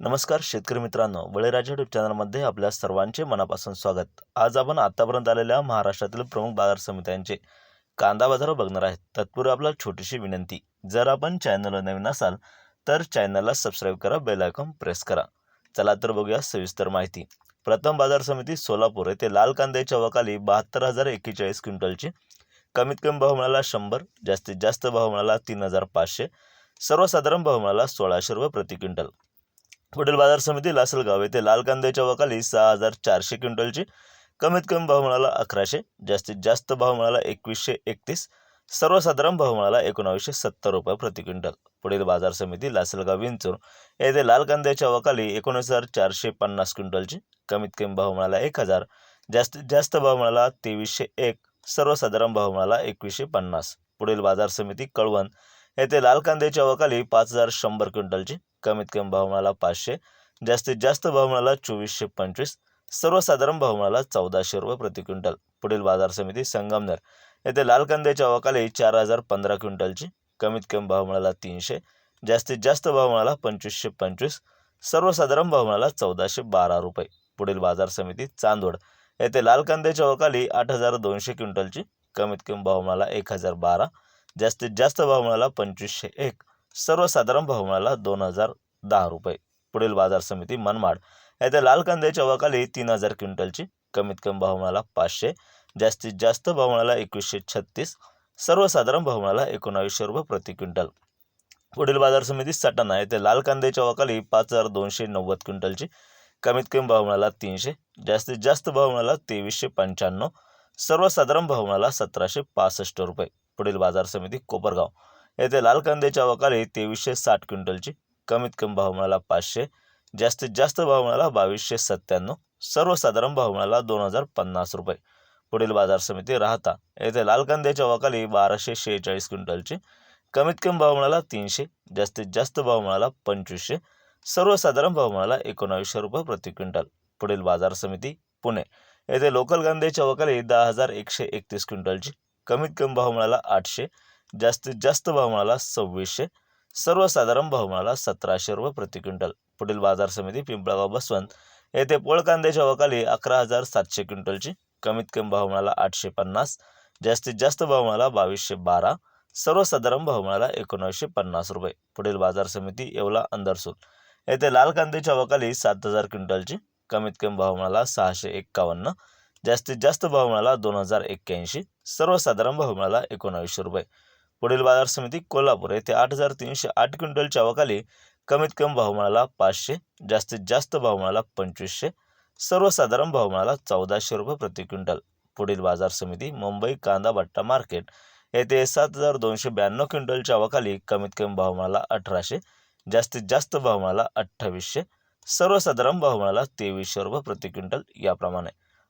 नमस्कार शेतकरी मित्रांनो बळीराजा यूट्यूब चॅनलमध्ये आपल्या सर्वांचे मनापासून स्वागत. आज आपण आतापर्यंत आलेल्या महाराष्ट्रातील प्रमुख बाजार समित्यांचे कांदा बाजार बघणार आहेत. तत्पूर्वी आपला छोटीशी विनंती जर आपण चॅनलवर नवीन असाल तर चॅनलला सबस्क्राईब करा बेल आयकॉन प्रेस करा. चला तर बघूया सविस्तर माहिती. प्रथम बाजार समिती सोलापूर येथे लाल कांद्याच्या वकाली बहात्तर हजार एक्केचाळीस क्विंटलची कमीत कमी भाव मिळाला शंभर जास्तीत जास्त भाव मिळाला तीन हजार पाचशे सर्वसाधारण भाव मिळाला सोळाशे रुपये प्रति क्विंटल. पुढील बाजार समिती लासलगाव येथे लाल कांद्याच्या वकाली सहा हजार चारशे क्विंटलची कमीत कमी भाव मिळाला अकराशे जास्तीत जास्त भाव मिळाला एकवीसशे एकतीस सर्वसाधारण भाव मिळाला एकोणावीसशे सत्तर रुपये प्रति क्विंटल. पुढील बाजार समिती लासलगाव विंचूर येथे लाल कांद्याच्या वकाली एकोणीस हजार चारशे पन्नास क्विंटलची कमीत कमी भाव मिळाला एक हजार जास्तीत जास्त भाव मिळाला तेवीसशे एक सर्वसाधारण भाव मिळाला एकवीसशे पन्नास. पुढील बाजार समिती कळवण येथे लाल कांद्याच्या वकाली पाच हजार शंभर क्विंटलची कमीत कमी भाव मिळाला पाचशे जास्तीत जास्त भाव मिळाला चोवीसशे पंचवीस सर्वसाधारण भाव मिळाला चौदाशे रुपये प्रति क्विंटल. पुढील बाजार समिती संगमनेर. येथे लाल कांद्याच्या वकाली चार हजार पंधरा क्विंटलची कमीत कमी भाव मिळाला तीनशे जास्तीत जास्त भाव मिळाला पंचवीसशे पंचवीस सर्वसाधारण भाव मिळाला चौदाशे बारा रुपये. पुढील बाजार समिती चांदोड येथे लाल कांद्याच्या वकाली आठ हजार दोनशे क्विंटलची कमीत कमी भाव मिळाला एक हजार बारा जास्तीत जास्त भाव मिळाला पंचवीसशे एक. सर्वसाधारण भाव मिळाला दोन हजार दहा रुपये. पुढील बाजार समिती मनमाड. येथे लाल कांद्याच्या वकाली तीन हजार क्विंटलची. कमीत कमी भाव मिळाला पाचशे. जास्तीत जास्त भाव मिळाला एकवीसशे छत्तीस. सर्वसाधारण भाव मिळाला एकोणावीसशे रुपये प्रति क्विंटल. पुढील बाजार समिती सटाणा. येथे लाल कांद्याच्या वकाली पाच हजार दोनशे नव्वद क्विंटलची. कमीत कमी भाव मिळाला तीनशे. जास्तीत जास्त भाव मिळाला तेवीसशे पंच्याण्णव. सर्वसाधारण भाव मिळाला सतराशे पासष्ट रुपये. पुढील बाजार समिती कोपरगाव येथे लाल कांद्याच्या वकाली तेवीसशे साठ क्विंटलची कमीत कमी भाव मिळाला पाचशे जास्तीत जास्त भाव मिळाला बावीसशे सत्त्याण्णव सर्वसाधारण भाव मिळाला दोन हजार पन्नास रुपये. पुढील बाजार समिती राहता येथे लाल कांद्याच्या वकाली बाराशे शेहेचाळीस क्विंटलची कमीत कमी भाव मिळाला तीनशे जास्तीत जास्त भाव मिळाला पंचवीसशे सर्वसाधारण भाव मिळाला एकोणावीसशे रुपये प्रति क्विंटल. पुढील बाजार समिती पुणे येथे लोकल कांद्याच्या वकाली दहा हजार एकशे एकतीस क्विंटलची कमीत कमी भाव मिळाला आठशे जास्तीत जास्त भाव मिळाला सव्वीसशे सर्वसाधारण भाव मिळाला सतराशे रुपये प्रति क्विंटल. पुढील बाजार समिती पिंपळगाव बसवंत येथे पोळ कांद्याच्या वकाली अकरा हजार सातशे क्विंटलची कमीत कमी भाव मिळाला आठशे पन्नास जास्तीत जास्त भाव मिळाला बावीसशे बारा सर्वसाधारण भाव मिळाला एकोणीसशे पन्नास रुपये. पुढील बाजार समिती येवला अंदरसूल. येथे लाल कांद्याच्या वकाली सात हजार क्विंटलची कमीत कमी भाव मिळाला सहाशे एक्कावन्न जास्तीत जास्त भाव मिळाला दोन हजार एक्क्याऐंशी सर्वसाधारण भाव मिळाला एकोणावीसशे रुपये. पुढील बाजार समिती कोल्हापूर येथे आठ हजार तीनशे आठ क्विंटलच्या वकाली कमीत कमी भाव मिळाला पाचशे जास्तीत जास्त भाव मिळाला पंचवीसशे सर्वसाधारण भाव मिळाला चौदाशे रुपये प्रति क्विंटल. पुढील बाजार समिती मुंबई कांदा भट्टा मार्केट येथे सात हजार दोनशे ब्याण्णव क्विंटलच्या वकाली कमीत कमी भाव मिळाला अठराशे जास्तीत जास्त भाव मिळाला अठ्ठावीसशे सर्वसाधारण भाव मिळाला तेवीसशे रुपये प्रति क्विंटल याप्रमाणे.